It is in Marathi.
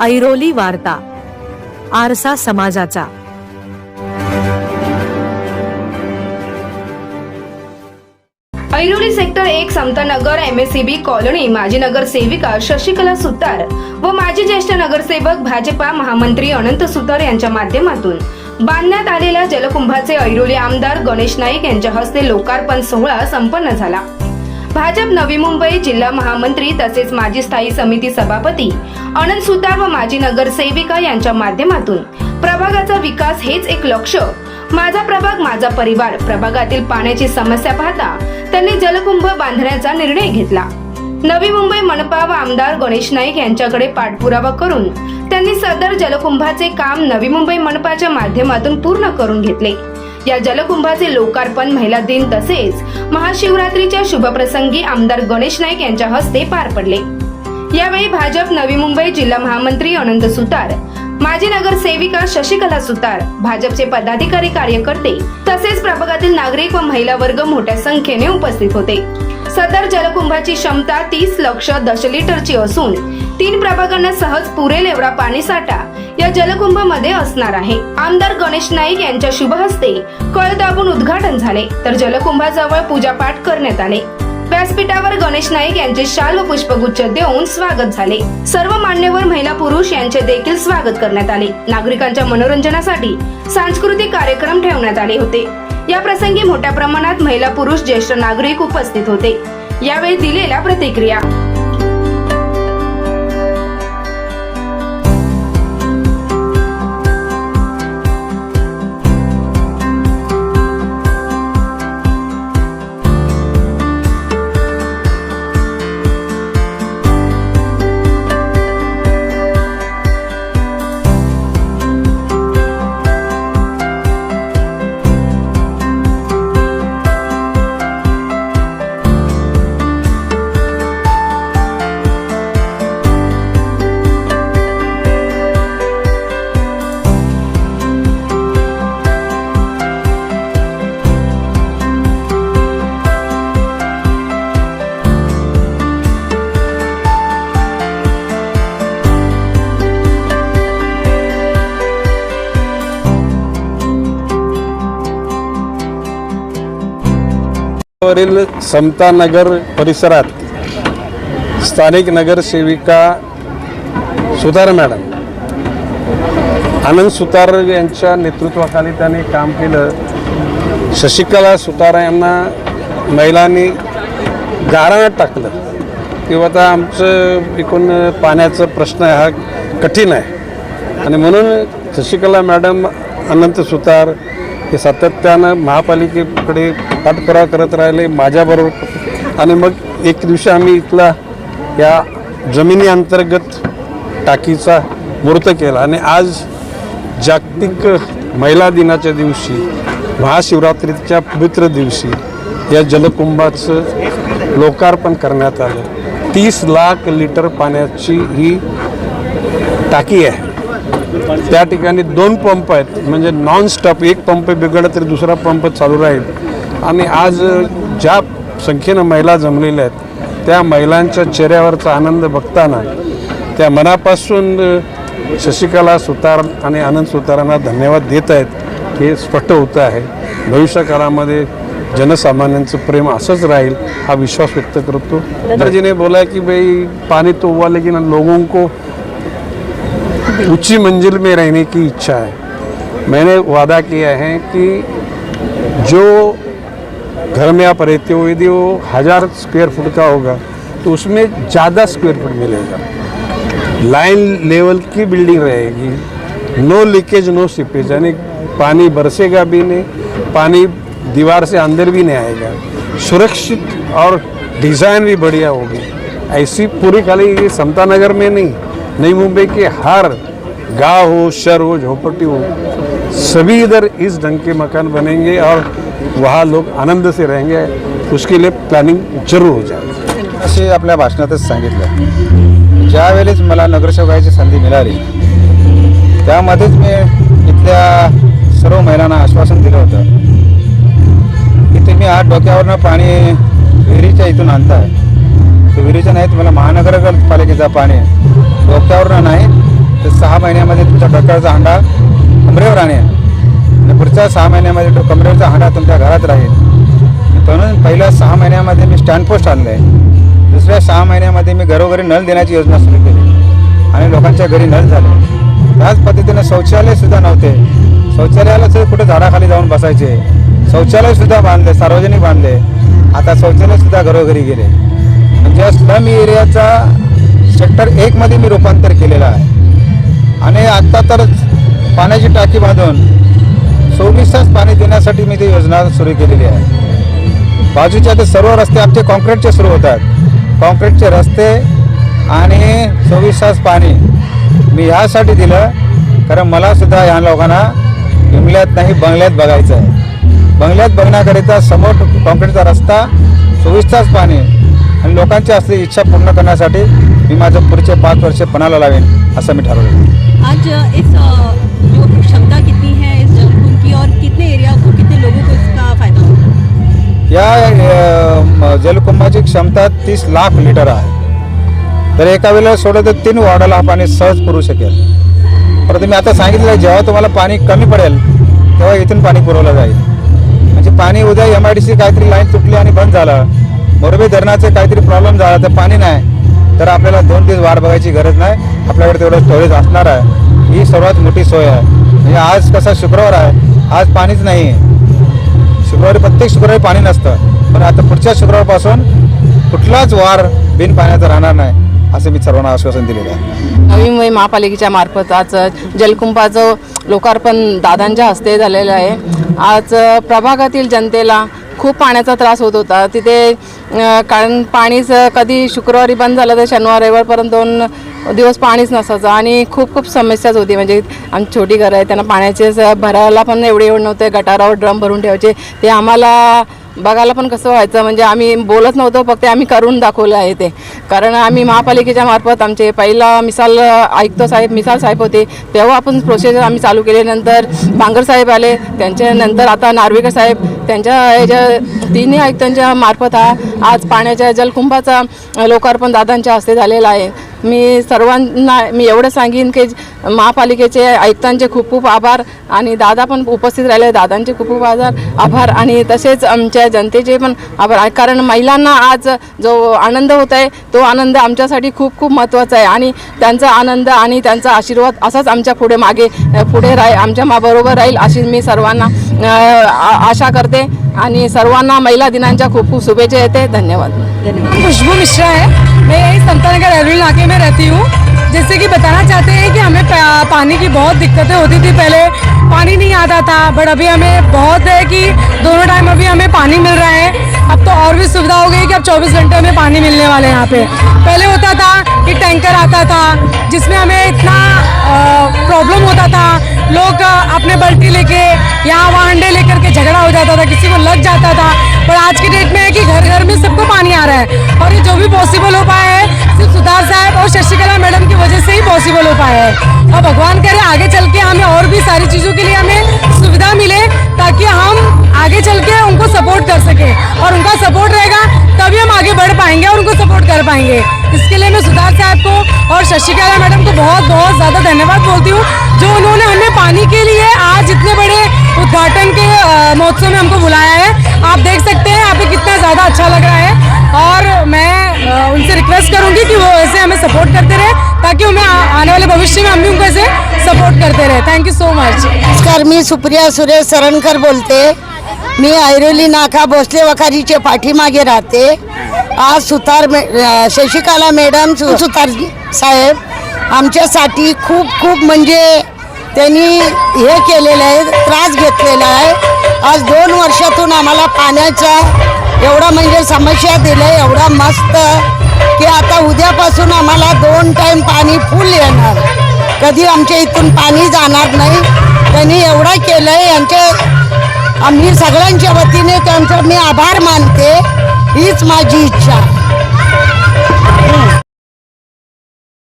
ऐरोली वार्ता आरसा समाजाचा. ऐरोली सेक्टर एक Samatanagar M S B colony माजी नगरसेविका शशिकला सुतार व माजी ज्येष्ठ नगरसेवक भाजपा महामंत्री अनंत सुतार यांच्या माध्यमातून बांधण्यात आलेल्या जलकुंभाचे ऐरोली आमदार गणेश नाईक यांच्या हस्ते लोकार्पण सोहळा संपन्न झाला. भाजप नवी मुंबई जिल्हा महामंत्री तसेच माजी स्थायी समिती सभापती अनंत सुतार व माजी नगरसेविका यांच्या माध्यमातून प्रभागाचा विकास हेच एक लक्ष माझा प्रभाग माझा परिवार प्रभागातील पाण्याची समस्या पाहता त्यांनी जलकुंभ बांधण्याचा निर्णय घेतला. नवी मुंबई मनपा व आमदार गणेश नाईक यांच्याकडे पाठपुरावा करून त्यांनी सदर जलकुंभाचे काम नवी मुंबई मनपाच्या माध्यमातून पूर्ण करून घेतले. या जलकुंभाचे लोकार्पण महिला दिन तसेच महाशिवरात्रीच्या शुभप्रसंगी आमदार गणेश नाईक यांच्या हस्ते पार पडले. यावेळी भाजप नवी मुंबई जिल्हा महामंत्री अनंत सुतार माजी नगरसेविका शशिकला सुतार भाजपचे पदाधिकारी कार्यकर्ते तसेच प्रभागातील नागरिक व महिला वर्ग मोठ्या संख्येने उपस्थित होते. सदर जलकुंभाची क्षमता तीस लक्ष दशलिटरची असून तीन प्रभागांना सहज पुरेल एवढा पाणीसाठा या जलकुंभमध्ये असणार आहे. आमदार गणेश नाईक यांच्या शुभ हस्ते कळ दाबून उद्घाटन झाले. तर जलकुंभाजवळ पूजापाठ करण्यात आले. व्यासपीठावर गणेश नाईक यांचे शाल व पुष्पगुच्छ देऊन स्वागत झाले. सर्व मान्यवर महिला पुरुष यांचे देखील स्वागत करण्यात आले. नागरिकांच्या मनोरंजनासाठी सांस्कृतिक कार्यक्रम ठेवण्यात आले होते. या प्रसंगी मोठ्या प्रमाणात महिला पुरुष ज्येष्ठ नागरिक उपस्थित होते. यावेळी दिलेल्या प्रतिक्रिया. वरील समतानगर परिसरात स्थानिक नगरसेविका सुतार मॅडम आनंद सुतार यांच्या नेतृत्वाखाली त्यांनी काम केलं. शशिकला सुतार यांना महिलांनी गाराण्यात टाकलं. किंवा आता आमचं एकूण पाण्याचा प्रश्न हा कठीण आहे. आणि म्हणून शशिकला मॅडम अनंत सुतार हे सातत्यानं महापालिकेकडे पाठपुरावा करत राहिले माझ्याबरोबर. आणि मग एक दिवशी आम्ही इथला या जमिनी अंतर्गत टाकीचा मूर्त केला. आणि आज जागतिक महिला दिनाच्या दिवशी महाशिवरात्रीच्या पवित्र दिवशी या जलकुंभाचं लोकार्पण करण्यात आलं. तीस लाख लिटर पाण्याची ही टाकी आहे. त्या ठिकाणी दोन पंप आहेत. म्हणजे नॉन स्टॉप एक पंप बिघडला तरी दुसरा पंप चालू राहील. आणि आज ज्या संख्येनं महिला जमलेल्या आहेत त्या महिलांच्या चेहऱ्यावरचा आनंद बघताना त्या मनापासून शशिकला सुतार आणि आनंद सुतारांना धन्यवाद देत आहेत हे स्पष्ट होतं आहे. भविष्य काळामध्ये जनसामान्यांचं प्रेम असंच राहील हा विश्वास व्यक्त करतो. तर जिने बोला कि भाई पानी तो हुआ लेकिन लोगों को ऊँची मंजिल में रहने की इच्छा है। मैंने वादा किया है कि जो घर में आप रहते हो, यदि वो हज़ार स्क्वायर फुट का होगा तो उसमें ज़्यादा स्क्वायर फुट मिलेगा। लाइन लेवल की बिल्डिंग रहेगी। नो लीकेज नो सीपेज यानी पानी बरसेगा भी नहीं, पानी दीवार से अंदर भी नहीं आएगा। सुरक्षित और डिज़ाइन भी बढ़िया होगी। ऐसी पूरी खाली ये समता नगर में नहीं। नई मुंबई के हर गांव हो शहर हो झोपड़ी हो सभी इधर इस ढंग के मकान बनेंगे और वहाँ लोग आनंद से रहेंगे। उसके लिए प्लॅनिंग जरूर हो जाए असे आपल्या भाषणातच सांगितलं. ज्यावेळेस मला नगरसेवकाची संधी मिळाली त्यामध्येच मी इथल्या सर्व महिलांना आश्वासन दिलं होतं की तुम्ही आज डोक्यावरनं पाणी विहिरीच्या इथून आणताय. विहिरीच्या विहिरीचं नाही तुम्हाला महानगरपालिकेचा पाणी डोक्यावर नाही तर सहा महिन्यामध्ये तुमच्या डोक्यावरचा हांडा कमरेवर आणेल आणि पुढच्या सहा महिन्यामध्ये तो कमरेवरचा हांडा तुमच्या घरात राहील. म्हणून पहिल्या सहा महिन्यामध्ये मी स्टँड पोस्ट आणलं आहे दुसऱ्या सहा महिन्यामध्ये मी घरोघरी नळ देण्याची योजना सुरू केली. आणि लोकांच्या घरी नळ झाले. त्याच पद्धतीने शौचालयसुद्धा नव्हते. शौचालयाला सुद्धा कुठे झाडाखाली जाऊन बसायचे. शौचालयसुद्धा बांधले सार्वजनिक बांधले. आता शौचालयसुद्धा घरोघरी गेले. म्हणजे स्लम एरियाचा सेक्टर एकमध्ये मी रूपांतर केलेलं आहे. आणि आत्ता तर पाण्याची टाकी बांधून सव्वीस तास पाणी देण्यासाठी मी ती योजना सुरू केलेली आहे. बाजूचे ते सर्व रस्ते आमचे कॉन्क्रीटचे सुरू होतात कॉन्क्रीटचे रस्ते आणि सव्वीस तास पाणी मी ह्यासाठी दिलं कारण मला सुद्धा या लोकांना विमल्यात नाही बंगल्यात बघायचं आहे. बंगल्यात बघण्याकरिता समोर कॉन्क्रीटचा रस्ता चोवीस तास पाणी आणि लोकांची असली इच्छा पूर्ण करण्यासाठी मी माझं पुढचे पाच वर्ष पणाला लावेन असं मी ठरवलं. आज इस अ, जो क्षमता कितनी है इस जलकुंड की और कितने एरिया को कितने लोगों को इसका फायदा होगा? या जलकुंभाची क्षमता तीस लाख लिटर आहे. तर एका वेळेला सोडलं तर तीन वॉर्डाला हा पाणी सहज पुरू शकेल. परंतु मी आता सांगितलं आहे, जेव्हा तुम्हाला पाणी कमी पडेल तेव्हा इथून पाणी पुरवलं जाईल. म्हणजे पाणी उद्या एम आय डी सी काहीतरी लाईन तुटली आणि बंद झालं. मोरबी धरणाचे काहीतरी प्रॉब्लेम झाला तर पाणी नाही. तर आपल्याला दोन दिवस वाट बघायची गरज नाही. आपल्याकडे तेवढं स्टोरेज असणार आहे. ही सर्वात मोठी सोय आहे. म्हणजे आज कसा शुक्रवार आहे. आज पाणीच नाही आहे शुक्रवारी प्रत्येक शुक्रवारी पाणी नसतं. पण आता पुढच्या शुक्रवारपासून कुठलाच वार बिन पाण्याचा राहणार नाही. असं मी सर्वांना आश्वासन दिलेलं आहे. नवी मुंबई महापालिकेच्या मार्फत आज जलकुंभाचं लोकार्पण दादांच्या हस्ते झालेलं आहे. आज प्रभागातील जनतेला खूप पाण्याचा त्रास होत होता. तिथे कारण पाणीच कधी शुक्रवारी बंद झालं तर शनिवार रविवारपर्यंत दोन दिवस पाणीच नसायचं आणि खूप खूप समस्याच होती. म्हणजे आमची छोटी घरं आहे त्यांना पाण्याचे भरायला पण एवढे एवढं नव्हते. गटारावर ड्रम भरून ठेवायचे. ते आम्हाला बघायला पण कसं व्हायचं म्हणजे आम्ही बोलत नव्हतो फक्त आम्ही करून दाखवलं आहे ते. कारण आम्ही महापालिकेच्या मार्फत आमचे पहिला मिसाल आयुक्त साहेब मिसाल साहेब होते तेव्हा आपण प्रोसिजर आम्ही चालू केले नंतर बांगर साहेब आले त्यांच्यानंतर आता नार्वेकर साहेब त्यांच्या ह्याच्या तिन्ही आयुक्तांच्या मार्फत हा आज पाण्याच्या जलकुंभाचा लोकार्पण दादांच्या हस्ते झालेला आहे. मी सर्वांना मी एवढं सांगेन की महापालिकेचे आयुक्तांचे खूप खूप आभार आणि दादा पण उपस्थित राहिले दादांचे खूप खूप आभार आभार आणि तसेच आमच्या जनतेचे पण आभार आहे. कारण महिलांना आज जो आनंद होत आहे तो आनंद आमच्यासाठी खूप खूप महत्त्वाचा आहे आणि त्यांचा आनंद आणि त्यांचा आशीर्वाद असाच आमच्या पुढे मागे पुढे राहील आमच्या माबरोबर राहील अशी मी सर्वांना आशा करते सर्वांना महिला दिनांच्या खूप खूप शुभेच्छा येते. धन्यवाद. खुशबू मिश्रा है मैं यही समतानगर रेलवे इलाके में रहती हूँ। जैसे कि बताना चाहते हैं कि हमें पानी की बहुत दिक्कतें होती थी पहले। पानी नहीं आता था बट अभी हमें बहुत है कि दोनों टाइम अभी हमें पानी मिल रहा है। अब तो और भी सुविधा हो गई कि अब 24 घंटे में पानी मिलने वाले यहाँ पे। पहले होता था कि टैंकर आता था, जिसमें हमें इतना प्रॉब्लम होता था। लोग अपने बल्टी लेके यहाँ वहाँ अंडे लेकर के झगड़ा हो जाता था, किसी को लग जाता था। पर आज की डेट में है कि घर घर में सबको पानी आ रहा है। और ये जो भी पॉसिबल हो पाया है, सिर्फ़ सुधार साहब और शशिकला मैडम की वजह से ही पॉसिबल हो पाया है। और भगवान करे आगे चल के हमें और भी सारी चीज़ों के लिए हमें सुविधा मिले, ताकि हम आगे चल के उनको सपोर्ट कर सके। और उनका सपोर्ट रहेगा, तभी हम आगे बढ़ पाएँगे और उनको सपोर्ट कर पाएँगे। इसके लिए मैं सुधार साहब को और शशिकला मैडम को बहुत बहुत ज़्यादा धन्यवाद बोलती हूँ, जो उन्होंने हमें पानी के लिए आज इतने बड़े उद्घाटन के महोत्सव में हमको बुलाया है। आप देख सकते हैं यहाँ पे कितना ज़्यादा अच्छा लग रहा है। और मैं उनसे रिक्वेस्ट करूँगी कि वो ऐसे हमें सपोर्ट करते रहे ताकि हमें आने वाले भविष्य में हम भी उनको ऐसे सपोर्ट करते रहे। थैंक यू सो मच नमस्कार मी सुप्रिया सुरेश सरणकर बोलते. मी ऐरोली नाका भोसले वखारी वखारीचे पाठीमागे राहते. आज सुतार अ, शशिकला मॅडम सुतार साहेब आमच्यासाठी खूप खूप म्हणजे त्यांनी हे केलेलं आहे त्रास घेतलेला आहे. आज दोन वर्षातून आम्हाला पाण्याचा एवढा म्हणजे समस्या दिलं एवढा मस्त की आता उद्यापासून आम्हाला दोन टाईम पाणी फुल येणार. कधी आमच्या इथून पाणी जाणार नाही. त्यांनी एवढं केलं आहे यांच्या आम्ही सगळ्यांच्या वतीने त्यांचा मी आभार मानते. हीच माझी इच्छा.